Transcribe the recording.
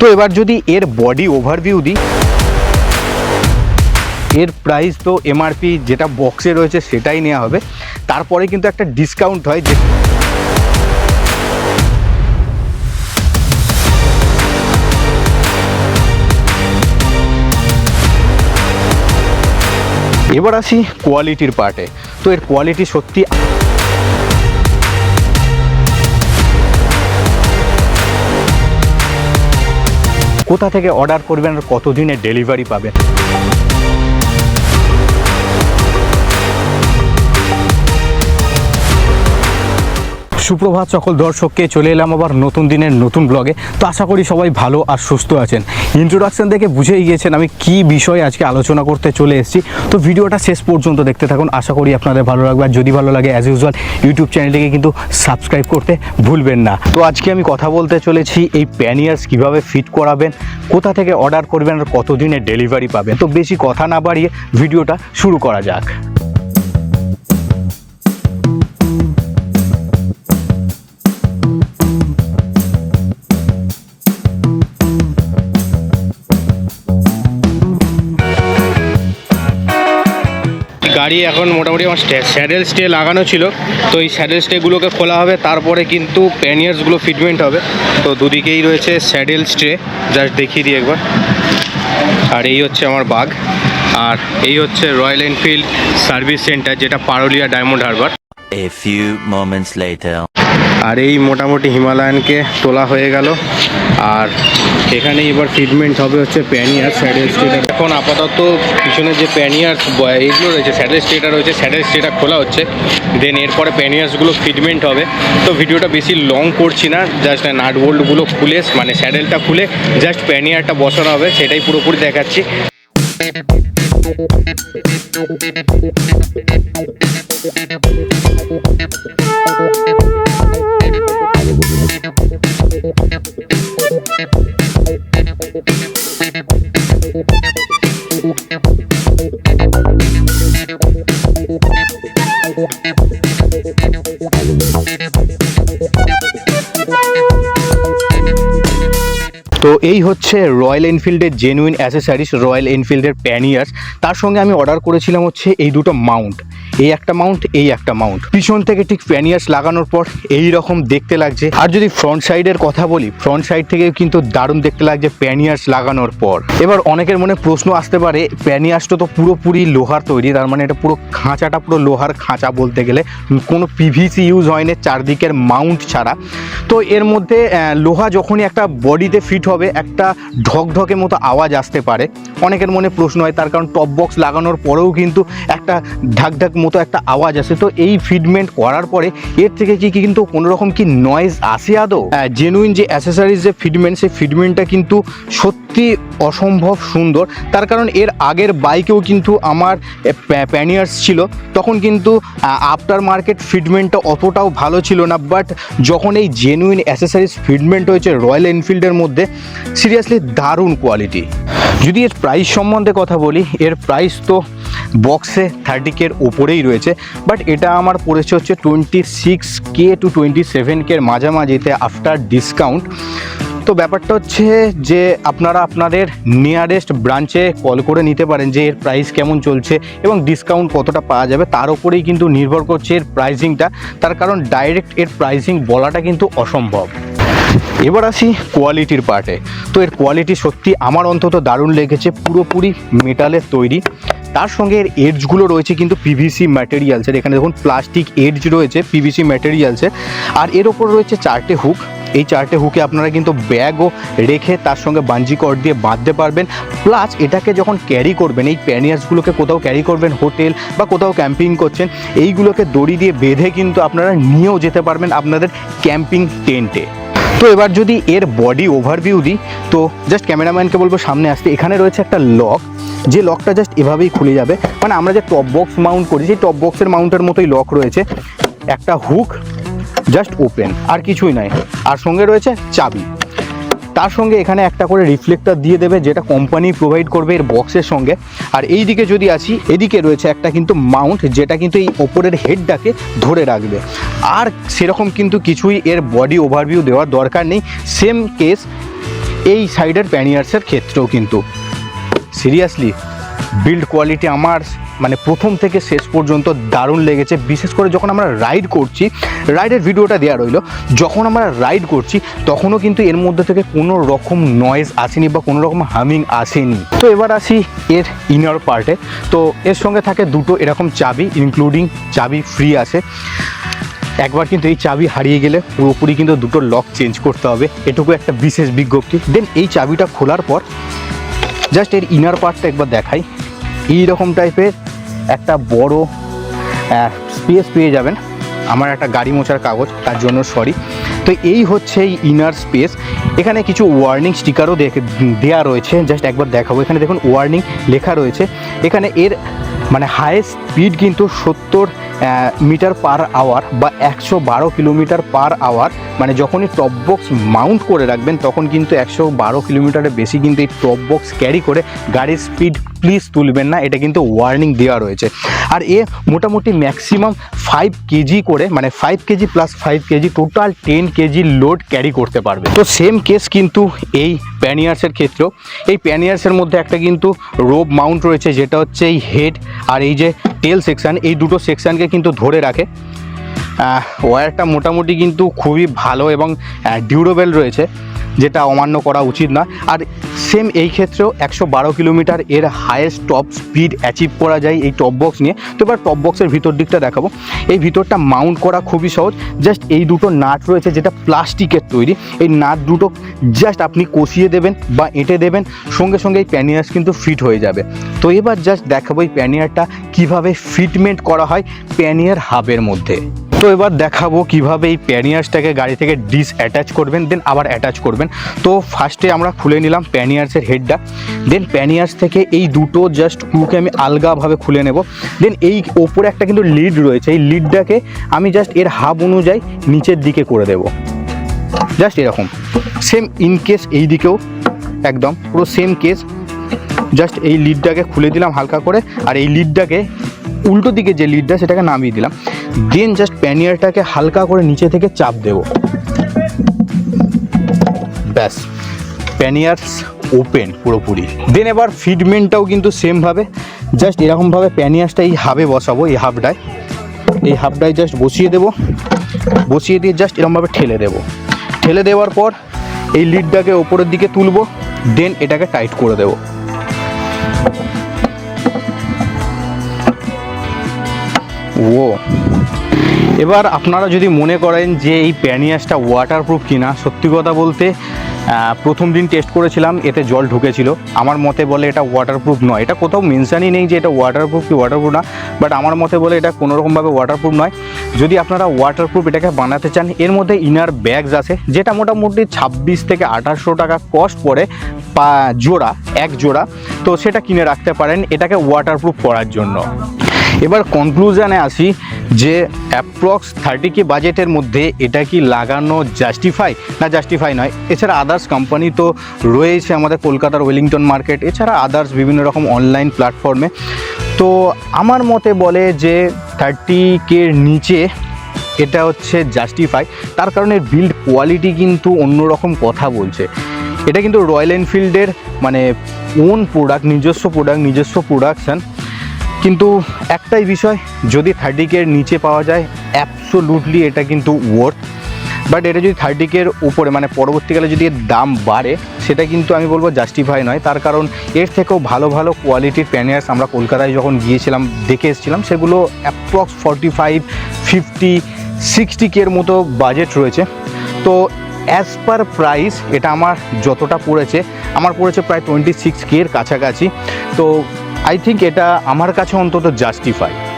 তো এবার যদি এর বডি ওভারভিউ দিই, এর প্রাইস তো এমআরপি যেটা বক্সে রয়েছে সেটাই নেওয়া হবে। তারপরে কিন্তু একটা ডিসকাউন্ট হয় যে এবার আসি কোয়ালিটির পার্টে তো এর কোয়ালিটি সত্যি কোথা থেকে অর্ডার করবেন আর কতদিনে ডেলিভারি পাবেন? সুপ্রভাত সকল দর্শককে, চলে এলাম আবার নতুন দিনের নতুন ব্লগে তো আশা করি সবাই ভালো আর সুস্থ আছেন। ইন্ট্রোডাকশন থেকে বুঝেই গিয়েছেন আমি কি বিষয়ে আজকে আলোচনা করতে চলে এসেছি। তো ভিডিওটা শেষ পর্যন্ত দেখতে থাকুন। আশা করি আপনাদের ভালো লাগবে। আর যদি ভালো লাগে অ্যাজ ইউজুয়াল ইউটিউব চ্যানেলটিকে কিন্তু সাবস্ক্রাইব করতে ভুলবেন না। তো আজকে আমি কথা বলতে চলেছি, এই প্যানিয়ার্স কীভাবে ফিট করাবেন, কোথা থেকে অর্ডার করবেন, আর কতদিনে ডেলিভারি পাবেন। তো বেশি কথা না বাড়িয়ে ভিডিওটা শুরু করা যাক। গাড়ি এখন মোটামুটি আমার স্যাডেল স্টে লাগানো ছিল। তো এই স্যাডেল স্টেগুলোকে খোলা হবে, তারপরে কিন্তু প্যানিয়ার্সগুলো ফিটমেন্ট হবে। তো দুদিকেই রয়েছে স্যাডেল স্টে জাস্ট দেখিয়ে দিই একবার। আর এই হচ্ছে আমার বাঘ, আর এই হচ্ছে রয়্যাল এনফিল্ড সার্ভিস সেন্টার যেটা Parulia Diamond Harbour A few moments later. আর এই মোটামুটি হিমালয়ানকে তোলা হয়ে গেল। আর এখানে এবার ফিটমেন্ট হবে হচ্ছে প্যানিয়ার স্যাডেল স্টেটার এখন আপাতত পিছনে যে প্যানিয়ার এইগুলো রয়েছে স্যাডেল স্টেটার রয়েছে স্যাডেল স্টেটার খোলা হচ্ছে। দেন এরপরে প্যানিয়ার্সগুলো ফিটমেন্ট হবে। তো ভিডিওটা বেশি লং করছি না জাস্ট নাট বোল্টগুলো খুলে মানে স্যাডেলটা খুলে জাস্ট প্যানিয়ারটা বসানো হবে, সেটাই পুরোপুরি দেখাচ্ছি। তো এই হচ্ছে রয়্যাল এনফিল্ডের জেনুইন অ্যাসেসারিস রয়্যাল এনফিল্ডের প্যানিয়ার্স তার সঙ্গে আমি অর্ডার করেছিলাম হচ্ছে এই দুটো মাউন্ট এই একটা মাউন্ট এই একটা মাউন্ট পিছন থেকে ঠিক প্যানিয়ার্স লাগানোর পর এই রকম দেখতে লাগছে। আর যদি ফ্রন্ট সাইডের কথা বলি ফ্রন্ট সাইড থেকে কিন্তু দারুণ দেখতে লাগছে প্যানিয়ার্স লাগানোর পর। এবার অনেকের মনে প্রশ্ন আসতে পারে প্যানিয়ার্সটা তো পুরোপুরি লোহার তৈরি, তার মানে এটা পুরো খাঁচাটা পুরো লোহার খাঁচা বলতে গেলে। কোনো পিভিসি ইউজ হয়নি চারদিকের মাউন্ট ছাড়া। তো এর মধ্যে লোহা যখনই একটা বডিতে ফিট হবে একটা ঢকঢকে মতো আওয়াজ আসতে পারে। অনেকের মনে প্রশ্ন হয়, তার কারণ টপ বক্স লাগানোর পরেও কিন্তু একটা ঢাক ঢাক মতো একটা আওয়াজ আসে। তো এই ফিটমেন্ট করার পরে এর থেকে কি কিন্তু কোনো রকম কি নয়েজ আসে আদৌ? জেনুইন যে অ্যাসেসারিজ যে ফিটমেন্ট সেই ফিটমেন্টটা কিন্তু সত্যি অসম্ভব সুন্দর। তার কারণ এর আগের বাইকেও কিন্তু আমার প্যানিয়ার্স ছিল। তখন কিন্তু আফটার মার্কেট ফিটমেন্টটা অতটাও ভালো ছিল না। বাট যখন এই জেনুইন অ্যাসেসারিজ ফিটমেন্ট হয়েছে রয়্যাল এনফিল্ডের মধ্যে সিরিয়াসলি দারুণ কোয়ালিটি যদি এর প্রাইস সম্বন্ধে কথা বলি, এর প্রাইস তো বক্সে থার্টি কের ওপরেই রয়েছে বাট এটা আমার পড়েছে হচ্ছে twenty six K to twenty seven কের মাঝামাঝিতে আফটার ডিসকাউন্ট তো ব্যাপারটা হচ্ছে যে আপনারা আপনাদের নিয়ারেস্ট ব্রাঞ্চে কল করে নিতে পারেন যে এর প্রাইস কেমন চলছে এবং ডিসকাউন্ট কতটা পাওয়া যাবে, তার উপরেই কিন্তু নির্ভর করছে এর প্রাইসিংটা তার কারণ ডাইরেক্ট এর প্রাইসিং বলাটা কিন্তু অসম্ভব। এবার আসি কোয়ালিটির পার্টে তো এর কোয়ালিটি সত্যি আমার অন্তত দারুণ লেগেছে, পুরোপুরি মেটালের তৈরি। তার সঙ্গে এর এডজগুলো রয়েছে কিন্তু পিভিসি ম্যাটেরিয়ালসের এখানে দেখুন প্লাস্টিক এডজ রয়েছে পিভিসি ম্যাটেরিয়ালসের আর এর ওপর রয়েছে চারটে হুক এই চারটে হুকে আপনারা কিন্তু ব্যাগও রেখে তার সঙ্গে বাঞ্জি কর দিয়ে বাঁধতে পারবেন। প্লাস এটাকে যখন ক্যারি করবেন, এই প্যানিয়ার্সগুলোকে কোথাও ক্যারি করবেন হোটেল বা কোথাও ক্যাম্পিং করছেন, এইগুলোকে দড়ি দিয়ে বেঁধে কিন্তু আপনারা নিয়েও যেতে পারবেন আপনাদের ক্যাম্পিং টেন্টে তো এবার যদি এর বডি ওভারভিউ দিই, তো জাস্ট ক্যামেরাম্যানকে বলব, সামনে আসতে এখানে রয়েছে একটা লক যে লকটা জাস্ট এভাবেই খুলে যাবে। মানে আমরা যে টপ বক্স মাউন্ট করি, সেই টপ বক্সের মাউন্টের মতোই লক রয়েছে। একটা হুক জাস্ট ওপেন আর কিছুই নাই। আর সঙ্গে রয়েছে চাবি। তার সঙ্গে এখানে একটা করে রিফ্লেক্টার দিয়ে দেবে, যেটা কোম্পানি প্রোভাইড করবে এর বক্সের সঙ্গে। আর এই দিকে যদি আসি, এদিকে রয়েছে একটা কিন্তু মাউন্ট যেটা কিন্তু এই ওপরের হেডটাকে ধরে রাখবে। আর সেরকম কিন্তু কিছুই এর বডি ওভারভিউ দেওয়ার দরকার নেই। সেম কেস এই সাইডের প্যানিয়ার্সের ক্ষেত্রেও কিন্তু। সিরিয়াসলি বিল্ড কোয়ালিটি আমার মানে প্রথম থেকে শেষ পর্যন্ত দারুণ লেগেছে। বিশেষ করে যখন আমরা রাইড করছি রাইডের ভিডিওটা দেওয়া রইল, যখন আমরা রাইড করছি, তখনও কিন্তু এর মধ্যে থেকে কোনো রকম নয়েজ আসেনি বা কোনো রকম হামিং আসেনি। তো এবার আসি এর ইনার পার্টে তো এর সঙ্গে থাকে দুটো এরকম চাবি ইনক্লুডিং চাবি ফ্রি আছে। একবার কিন্তু এই চাবি হারিয়ে গেলে পুরোপুরি কিন্তু দুটো লক চেঞ্জ করতে হবে। এটুকু একটা বিশেষ বিজ্ঞপ্তি। দেন এই চাবিটা খোলার পর জাস্ট এর ইনার পার্টটা একবার দেখাই। এই রকম টাইপের একটা বড় স্পেস পেয়ে যাবেন। আমার একটা গাড়ি মোছার কাগজ, তার জন্য সরি তো এই হচ্ছে এই ইনার স্পেস এখানে কিছু ওয়ার্নিং স্টিকারও দেওয়া রয়েছে। জাস্ট একবার দেখাবো। এখানে দেখুন ওয়ার্নিং লেখা রয়েছে। এখানে এর মানে হায়েস্ট স্পিড কিন্তু সত্তর মিটার পার আওয়ার বা একশো বারো কিলোমিটার পার আওয়ার মানে যখনই টপ বক্স মাউন্ট করে রাখবেন, তখন কিন্তু একশো বারো কিলোমিটারের বেশি কিন্তু এই টপ বক্স ক্যারি করে গাড়ির স্পিড প্লিজ তুলবেন না, এটা কিন্তু ওয়ার্নিং দেওয়া রয়েছে। আর এ মোটামুটি ম্যাক্সিমাম ফাইভ কেজি করে মানে five K G plus five K G total ten K G load carry করতে পারবে। তো সেম কেস কিন্তু এই প্যানিয়ার্সের ক্ষেত্রেও। এই প্যানিয়ার্সের মধ্যে একটা কিন্তু রোপ মাউন্ট রয়েছে, যেটা হচ্ছে এই হেড আর এই যে টেল সেকশন এই দুটো সেকশনকে কিন্তু ধরে রাখে। ওয়্যারটা মোটামুটি কিন্তু খুবই ভালো এবং ডিউরেবল রয়েছে। যেটা অমান্য করা উচিত না। আর সেম এই ক্ষেত্রেও একশো বারো কিলোমিটার এর হায়েস্ট টপ স্পিড অ্যাচিভ করা যায় এই টপ বক্স নিয়ে। তো এবার টপ বক্সের ভিতর দিকটা দেখাবো। এই ভিতরটা মাউন্ট করা খুবই সহজ। জাস্ট এই দুটো নাট রয়েছে যেটা প্লাস্টিকের তৈরি। এই নাট দুটো জাস্ট আপনি কষিয়ে দেবেন বা এঁটে দেবেন, সঙ্গে সঙ্গে এই প্যানিয়ার্স কিন্তু ফিট হয়ে যাবে। তো এবার জাস্ট দেখাবো এই প্যানিয়ারটা কীভাবে ফিটমেন্ট করা হয় প্যানিয়ার হাবের মধ্যে। তো এবার দেখাবো কীভাবে এই প্যানিয়ার্সটাকে গাড়ি থেকে ডিস অ্যাটাচ করবেন দেন আবার অ্যাটাচ করবেন। তো ফার্স্টে আমরা খুলে নিলাম প্যানিয়ার্সের হেডটা দেন প্যানিয়ার্স থেকে এই দুটো জাস্ট স্ক্রুকে আমি আলগাভাবে খুলে নেব। দেন এই ওপরে একটা কিন্তু লিড রয়েছে। এই লিডটাকে আমি জাস্ট এর হাব অনুযায়ী নিচের দিকে করে দেব। জাস্ট এরকম। সেম ইন কেস এই দিকেও, একদম। পুরো সেম কেস জাস্ট এই লিডটাকে খুলে দিলাম হালকা করে। আর এই লিডটাকে উল্টো দিকে যে লিডটা সেটাকে নামিয়ে দিলাম। দেন জাস্ট প্যানিয়ারটাকে হালকা করে নিচে থেকে চাপ দেব। ব্যাস। প্যানিয়ার্স ওপেন পুরোপুরি। দেন এবার ফিডমেন্টটাও কিন্তু সেমভাবে জাস্ট এরকমভাবে প্যানিয়ার্সটা এই হাবে বসাবো, এই হাবটায় এই হাফটায় জাস্ট বসিয়ে দেব। বসিয়ে দিয়ে জাস্ট এরকমভাবে ঠেলে দেব। ঠেলে দেওয়ার পর এই লিডটাকে ওপরের দিকে তুলবো। দেন এটাকে টাইট করে দেবো। ও। এবার আপনারা যদি মনে করেন যে এই প্যানিয়াসটা ওয়াটারপ্রুফ কিনা, সত্যি কথা বলতে প্রথম দিন টেস্ট করেছিলাম, এতে জল ঢুকেছিল। আমার মতে বলে এটা ওয়াটারপ্রুফ নয়। এটা কোথাও মেনশানই নেই যে এটা ওয়াটারপ্রুফ কি ওয়াটারপ্রুফ না বাট আমার মতে বলে এটা কোনোরকমভাবে ওয়াটারপ্রুফ নয়। যদি আপনারা ওয়াটারপ্রুফ এটাকে বানাতে চান, এর মধ্যে ইনার ব্যাগস আছে, যেটা মোটামুটি ছাব্বিশ থেকে আঠাশশো টাকা কস্ট পড়ে, পা, জোড়া, এক জোড়া। তো সেটা কিনে রাখতে পারেন, এটাকে ওয়াটারপ্রুফ করার জন্য। এবার কনক্লুশনে আসি যে অ্যাপ্রক্স থার্টি কে বাজেটের মধ্যে এটা কি লাগানো জাস্টিফাই না জাস্টিফাই নয়। এছাড়া আদার্স কোম্পানি তো রয়েছে আমাদের কলকাতার ওয়েলিংটন মার্কেট এছাড়া আদার্স বিভিন্ন রকম অনলাইন প্ল্যাটফর্মে তো আমার মতে বলে যে থার্টি কে নিচে এটা হচ্ছে জাস্টিফাই তার কারণে বিল্ড কোয়ালিটি কিন্তু অন্যরকম কথা বলছে। এটা কিন্তু রয়্যাল এনফিল্ডের মানে ওন প্রোডাক্ট নিজস্ব প্রোডাক্ট নিজস্ব প্রোডাকশান কিন্তু একটাই বিষয়, যদি থার্টি কের নিচে পাওয়া যায় অ্যাবসোলুটলি এটা কিন্তু ওয়ার্থ বাট এটা যদি থার্টি কের উপরে মানে পরবর্তীকালে যদি এর দাম বাড়ে, সেটা কিন্তু আমি বলব জাস্টিফাই নয়। তার কারণ এর থেকেও ভালো ভালো কোয়ালিটির প্যানিয়ার্স আমরা কলকাতায় যখন গিয়েছিলাম, দেখে এসেছিলাম, সেগুলো approx forty five fifty sixty কের মতো বাজেট রয়েছে। তো অ্যাজ পার প্রাইস এটা আমার যতটা পড়েছে, আমার পড়েছে প্রায় টোয়েন্টি সিক্স কের কাছাকাছি। তো আই থিঙ্ক এটা আমার কাছে অন্তত জাস্টিফাই